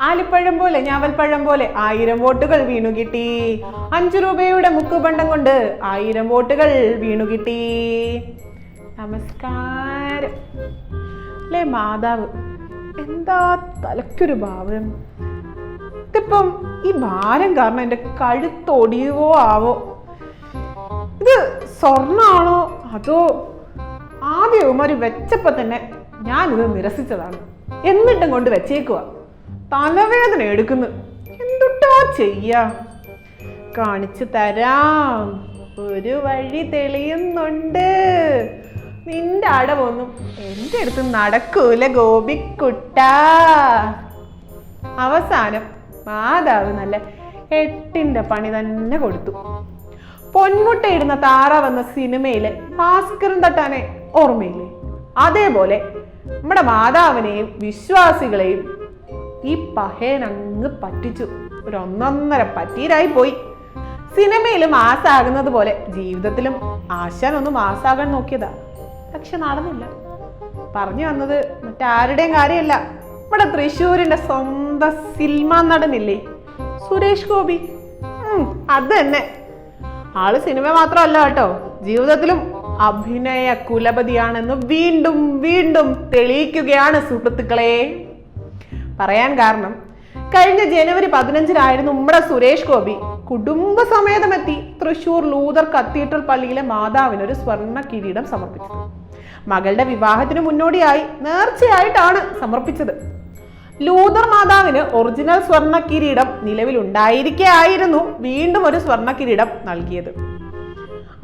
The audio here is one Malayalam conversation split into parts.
ആലിപ്പഴം പോലെ ഞാവൽപ്പഴം പോലെ ആയിരം വോട്ടുകൾ വീണു കിട്ടി. അഞ്ചു രൂപയുടെ മുക്കുബണ്ടം കൊണ്ട് ആയിരം വോട്ടുകൾ വീണു കിട്ടി. നമസ്കാരം. അല്ലേ മാതാവ്? എന്താ തലക്കൊരു ഭാവം? ഇതിപ്പം ഈ ഭാരം കാരണം എന്റെ കഴുത്തൊടിയുവോ ആവോ? ഇത് സ്വർണമാണോ അതോ ആദ്യം ഒരു വെച്ചപ്പോൾ തന്നെ ഞാനിത് നിരസിച്ചതാണ്. എന്നിട്ടും കൊണ്ട് വെച്ചേക്കുക തലവേദന എടുക്കുന്നു. എന്തുട്ടാ ചെയ്യാ? കാണിച്ചു തരാം. ഒരു വഴി തെളിയുന്നുണ്ട്. നിന്റെ അടവൊന്നും എന്റെ അടുത്ത് നടക്കൂല ഗോപിക്കുട്ട. അവസാനം മാതാവ് നല്ല എട്ടിന്റെ പണി തന്നെ കൊടുത്തു. പൊന്മുട്ടയിടുന്ന താറാവെന്ന സിനിമയിലെ ഭാസ്കരൻ തട്ടാനെ ഓർമ്മയില്ലേ? അതേപോലെ നമ്മുടെ മാതാവിനെയും വിശ്വാസികളെയും ഈ പഹയൻ അങ്ങ് പറ്റിച്ചു. ഒരു ഒന്നൊന്നര പറ്റീരായി പോയി. സിനിമയിൽ മാസാകുന്നത് പോലെ ജീവിതത്തിലും ആശാൻ ഒന്ന് മാസാകാൻ നോക്കിയതാ. പക്ഷെ നടന്നില്ല. പറഞ്ഞു വന്നത് മറ്റാരുടെയും കാര്യമല്ല. ഇവിടെ തൃശ്ശൂരിന്റെ സ്വന്തം സിനിമ നടനില്ലേ? സുരേഷ് ഗോപി. അത് തന്നെ. ആൾ സിനിമ മാത്രമല്ല കേട്ടോ. ജീവിതത്തിലും അഭിനയ കുലപതിയാണെന്ന് വീണ്ടും വീണ്ടും തെളിയിക്കുകയാണ് സുഹൃത്തുക്കളെ. പറയാൻ കാരണം കഴിഞ്ഞ ജനുവരി പതിനഞ്ചിനായിരുന്നു നമ്മുടെ സുരേഷ് ഗോപി കുടുംബസമേതമെത്തി തൃശൂർ ലൂതർ കത്തീഡ്രൽ പള്ളിയിലെ മാതാവിന് ഒരു സ്വർണ കിരീടം സമർപ്പിച്ചത്. മകളുടെ വിവാഹത്തിന് മുന്നോടിയായി നേർച്ചയായിട്ടാണ് സമർപ്പിച്ചത്. ലൂതർ മാതാവിന് ഒറിജിനൽ സ്വർണ കിരീടം നിലവിലുണ്ടായിരിക്കെ ആയിരുന്നു വീണ്ടും ഒരു സ്വർണ കിരീടം നൽകിയത്.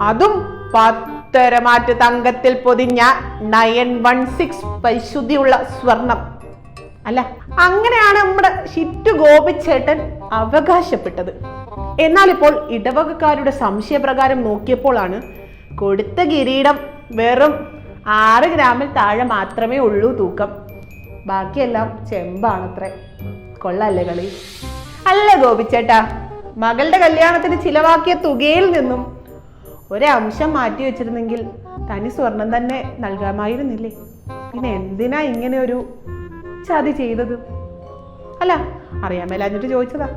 അതും പത്തരമാറ്റ് തങ്കത്തിൽ പൊതിഞ്ഞ നയൻ വൺ സിക്സ് പരിശുദ്ധിയുള്ള സ്വർണം. അല്ല അങ്ങനെയാണ് നമ്മുടെ ഷിറ്റു ഗോപിച്ചേട്ടൻ അവകാശപ്പെട്ടത്. എന്നാൽ ഇപ്പോൾ ഇടവകക്കാരുടെ സംശയപ്രകാരം നോക്കിയപ്പോഴാണ് കൊടുത്ത കിരീടം വെറും ആറ് ഗ്രാമിൽ താഴെ മാത്രമേ ഉള്ളൂ തൂക്കം. ബാക്കിയെല്ലാം ചെമ്പാണത്രേ. കൊള്ളല്ലേ കളി? അല്ല ഗോപിച്ചേട്ടാ മകളുടെ കല്യാണത്തിന് ചിലവാക്കിയ തുകയിൽ നിന്നും ഒരംശം മാറ്റി വെച്ചിരുന്നെങ്കിൽ തനി സ്വർണം തന്നെ നൽകാമായിരുന്നില്ലേ? പിന്നെ എന്തിനാ ഇങ്ങനെ ഒരു ചതി ചെയ്തത്? അല്ല അറിയാൻ മേലാഞ്ഞിട്ട് ചോദിച്ചതാ.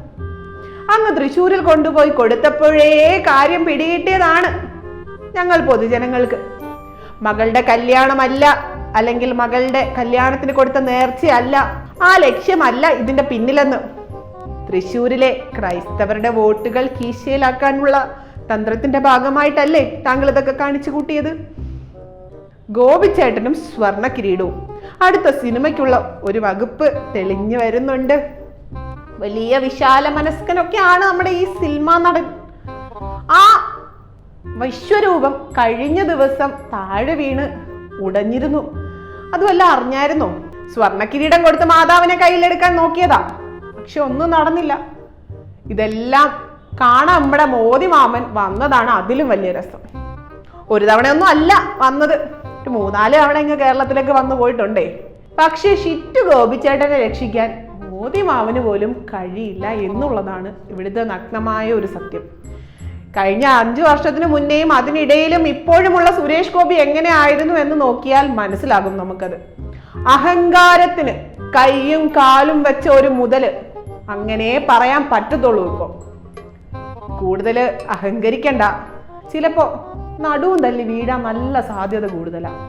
അങ്ങ് തൃശ്ശൂരിൽ കൊണ്ടുപോയി കൊടുത്തപ്പോഴേ കാര്യം പിടികിട്ടിയതാണ് ഞങ്ങൾ പൊതുജനങ്ങൾക്ക്. മകളുടെ കല്യാണമല്ല അല്ലെങ്കിൽ മകളുടെ കല്യാണത്തിന് കൊടുത്ത നേർച്ചയല്ല ആ ലക്ഷ്യമല്ല ഇതിന്റെ പിന്നിലെന്ന്. തൃശ്ശൂരിലെ ക്രൈസ്തവരുടെ വോട്ടുകൾ കീശയിലാക്കാനുള്ള തന്ത്രത്തിന്റെ ഭാഗമായിട്ടല്ലേ താങ്കൾ ഇതൊക്കെ കാണിച്ചു കൂട്ടിയത്? ഗോപിച്ചേട്ടനും സ്വർണ കിരീടവും അടുത്ത സിനിമയ്ക്കുള്ള ഒരു വകുപ്പ് തെളിഞ്ഞു വരുന്നുണ്ട്. വലിയ വിശാല മനസ്കനൊക്കെയാണ് നമ്മുടെ ഈ സിനിമ നടൻ. ആ വിശ്വരൂപം കഴിഞ്ഞ ദിവസം താഴെ വീണ് ഉടഞ്ഞിരുന്നു. അതുമല്ല അറിഞ്ഞായിരുന്നോ? സ്വർണ കിരീടം കൊടുത്ത് മാതാവിനെ കയ്യിലെടുക്കാൻ നോക്കിയതാ. പക്ഷെ ഒന്നും നടന്നില്ല. ഇതെല്ലാം കാണാൻ നമ്മുടെ മോദി മാമൻ വന്നതാണ് അതിലും വലിയ രസം. ഒരു തവണയൊന്നും അല്ല വന്നത്. മൂന്നാൽ തവണ ഇങ്ങ് കേരളത്തിലേക്ക് വന്നു പോയിട്ടുണ്ടേ. പക്ഷേ ഷിറ്റു ഗോപിച്ചേട്ടനെ രക്ഷിക്കാൻ മോദി മാവന് പോലും കഴിയില്ല എന്നുള്ളതാണ് ഇവിടുത്തെ നഗ്നമായ ഒരു സത്യം. കഴിഞ്ഞ അഞ്ചു വർഷത്തിന് മുന്നേയും അതിനിടയിലും ഇപ്പോഴുമുള്ള സുരേഷ് ഗോപി എങ്ങനെ ആയിരുന്നു എന്ന് നോക്കിയാൽ മനസ്സിലാകും നമുക്കത്. അഹങ്കാരത്തിന് കൈയും കാലും വെച്ച ഒരു മുതൽ അങ്ങനെ പറയാൻ പറ്റത്തുള്ളൂ ഇപ്പൊ. കൂടുതൽ അഹങ്കരിക്കണ്ട. ചിലപ്പോ നടുവും തല്ലി വീഴാൻ നല്ല സാധ്യത കൂടുതലാണ്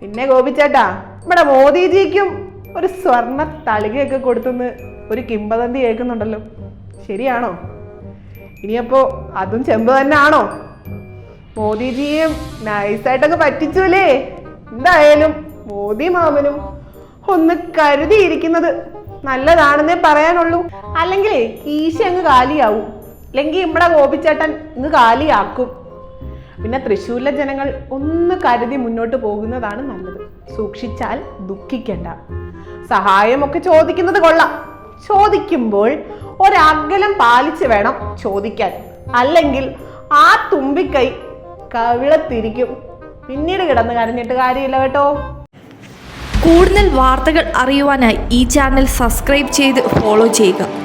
പിന്നെ ഗോപിച്ചേട്ടാ നമ്മുടെ മോദിജിക്കും ഒരു സ്വർണ തളികയൊക്കെ കൊടുത്തെന്ന് ഒരു കിംബദന്തി കേൾക്കുന്നുണ്ടല്ലോ. ശരിയാണോ? ഇനിയപ്പോ അതും ചെമ്പ് തന്നെ ആണോ മോദിജിയും നൈസായിട്ടൊക്കെ പറ്റിച്ചുല്ലേ? എന്തായാലും മോദി മാമനും ഒന്ന് കരുതിയിരിക്കുന്നത് നല്ലതാണെന്നേ പറയാനുള്ളൂ. അല്ലെങ്കിൽ ഈശ അങ്ങ് കാലിയാവും. അല്ലെങ്കിൽ ഇവിടെ ഗോപിച്ചേട്ടൻ ഇങ്ങ് കാലിയാക്കും. പിന്നെ തൃശ്ശൂരിലെ ജനങ്ങൾ ഒന്ന് കരുതി മുന്നോട്ട് പോകുന്നതാണ് നല്ലത്. സൂക്ഷിച്ചാൽ ദുഃഖിക്കണ്ട. സഹായമൊക്കെ ചോദിക്കുന്നത് കൊള്ളാം. ചോദിക്കുമ്പോൾ ഒരകലം പാലിച്ച് വേണം ചോദിക്കാൻ. അല്ലെങ്കിൽ ആ തുമ്പിക്കൈ കവിളത്തിരിക്കും. പിന്നീട് കിടന്ന് കരഞ്ഞിട്ട് കാര്യമില്ല കേട്ടോ. കൂടുതൽ വാർത്തകൾ അറിയുവാനായി ഈ ചാനൽ സബ്സ്ക്രൈബ് ചെയ്ത് ഫോളോ ചെയ്യുക.